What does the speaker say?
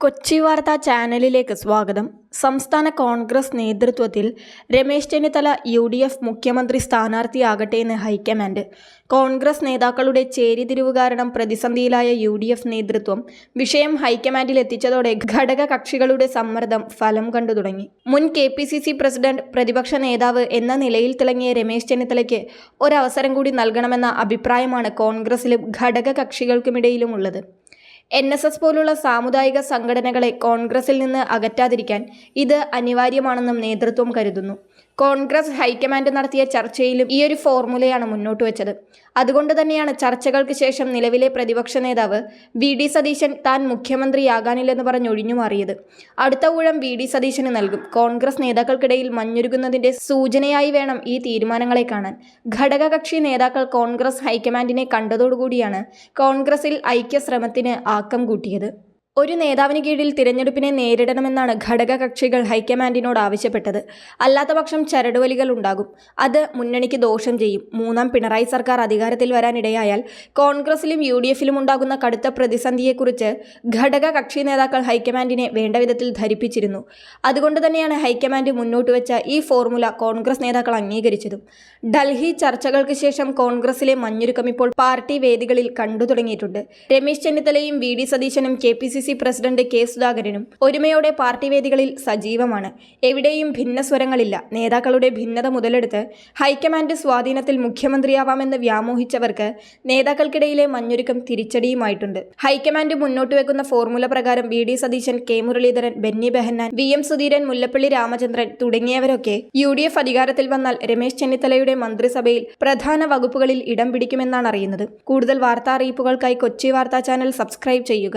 കൊച്ചി വാർത്താ ചാനലിലേക്ക് സ്വാഗതം. സംസ്ഥാന കോൺഗ്രസ് നേതൃത്വത്തിൽ Ramesh Chennithala U D F മുഖ്യമന്ത്രി സ്ഥാനാർത്ഥിയാകട്ടെ എന്ന് ഹൈക്കമാൻഡ്. കോൺഗ്രസ് നേതാക്കളുടെ ചേരിതിരിവ് കാരണം പ്രതിസന്ധിയിലായ യു ഡി എഫ് നേതൃത്വം വിഷയം ഹൈക്കമാൻഡിൽ എത്തിച്ചതോടെ ഘടക കക്ഷികളുടെ സമ്മർദ്ദം ഫലം കണ്ടു തുടങ്ങി. മുൻ K P C C president പ്രതിപക്ഷ നേതാവ് എന്ന നിലയിൽ തിളങ്ങിയ രമേശ് ചെന്നിത്തലയ്ക്ക് ഒരവസരം കൂടി നൽകണമെന്ന അഭിപ്രായമാണ് കോൺഗ്രസിലും ഘടക കക്ഷികൾക്കുമിടയിലുമുള്ളത് എൻ എസ് എസ് പോലുള്ള സാമുദായിക സംഘടനകളെ കോൺഗ്രസിൽ നിന്ന് അകറ്റാതിരിക്കാൻ ഇത് അനിവാര്യമാണെന്നും നേതൃത്വം കരുതുന്നു. കോൺഗ്രസ് ഹൈക്കമാൻഡ് നടത്തിയ ചർച്ചയിലും ഈ ഒരു ഫോർമുലയാണ് മുന്നോട്ട് വെച്ചത്. അതുകൊണ്ട് തന്നെയാണ് ചർച്ചകൾക്ക് ശേഷം നിലവിലെ പ്രതിപക്ഷ നേതാവ് വി ഡി സതീശൻ താൻ മുഖ്യമന്ത്രിയാകാനില്ലെന്ന് പറഞ്ഞ് ഒഴിഞ്ഞു മാറിയത്. അടുത്ത ഊഴം വി ഡി സതീശന് നൽകും. കോൺഗ്രസ് നേതാക്കൾക്കിടയിൽ മഞ്ഞുരുകുന്നതിന്റെ സൂചനയായി വേണം ഈ തീരുമാനങ്ങളെ കാണാൻ. ഘടകകക്ഷി നേതാക്കൾ കോൺഗ്രസ് ഹൈക്കമാൻഡിനെ കണ്ടതോടുകൂടിയാണ് കോൺഗ്രസിൽ ഐക്യശ്രമത്തിന് ആക്കം കൂട്ടിയത്. ഒരു നേതാവിന് കീഴിൽ തിരഞ്ഞെടുപ്പിനെ നേരിടണമെന്നാണ് ഘടകകക്ഷികൾ ഹൈക്കമാൻഡിനോട് ആവശ്യപ്പെട്ടത്. അല്ലാത്തപക്ഷം ചരടുവലികൾ ഉണ്ടാകും. അത് മുന്നണിക്ക് ദോഷം ചെയ്യും. മൂന്നാം പിണറായി സർക്കാർ അധികാരത്തിൽ വരാനിടയായാൽ കോൺഗ്രസിലും യു ഡി എഫിലും ഉണ്ടാകുന്ന കടുത്ത പ്രതിസന്ധിയെക്കുറിച്ച് ഘടക കക്ഷി നേതാക്കൾ ഹൈക്കമാൻഡിനെ വേണ്ട വിധത്തിൽ ധരിപ്പിച്ചിരുന്നു. അതുകൊണ്ട് തന്നെയാണ് ഹൈക്കമാൻഡ് മുന്നോട്ട് വെച്ച ഈ ഫോർമുല കോൺഗ്രസ് നേതാക്കൾ അംഗീകരിച്ചതും. ഡൽഹി ചർച്ചകൾക്ക് ശേഷം കോൺഗ്രസിലെ മഞ്ഞുരുക്കം ഇപ്പോൾ പാർട്ടി വേദികളിൽ കണ്ടു തുടങ്ങിയിട്ടുണ്ട്. രമേശ് ചെന്നിത്തലയും വി ഡി സതീശനും K P C C president K സുധാകരനും ഒരുമയോടെ പാർട്ടി വേദികളിൽ സജീവമാണ്. എവിടെയും ഭിന്നസ്വരങ്ങളില്ല. നേതാക്കളുടെ ഭിന്നത മുതലെടുത്ത് ഹൈക്കമാൻഡ് സ്വാധീനത്തിൽ മുഖ്യമന്ത്രിയാവാമെന്ന് വ്യാമോഹിച്ചവർക്ക് നേതാക്കൾക്കിടയിലെ മഞ്ഞൊരുക്കം തിരിച്ചടിയുമായിട്ടുണ്ട്. ഹൈക്കമാൻഡ് മുന്നോട്ട് വെക്കുന്ന ഫോർമുല പ്രകാരം V D Satheesan K Muraleedharan Benny Behanan V M Sudheeran Mullappally Ramachandran തുടങ്ങിയവരൊക്കെ U D F അധികാരത്തിൽ വന്നാൽ രമേശ് ചെന്നിത്തലയുടെ മന്ത്രിസഭയിൽ പ്രധാന വകുപ്പുകളിൽ ഇടം പിടിക്കുമെന്നാണ് അറിയുന്നത്. കൂടുതൽ വാർത്താ അറിയിപ്പുകൾക്കായി കൊച്ചി വാർത്താ ചാനൽ സബ്സ്ക്രൈബ് ചെയ്യുക.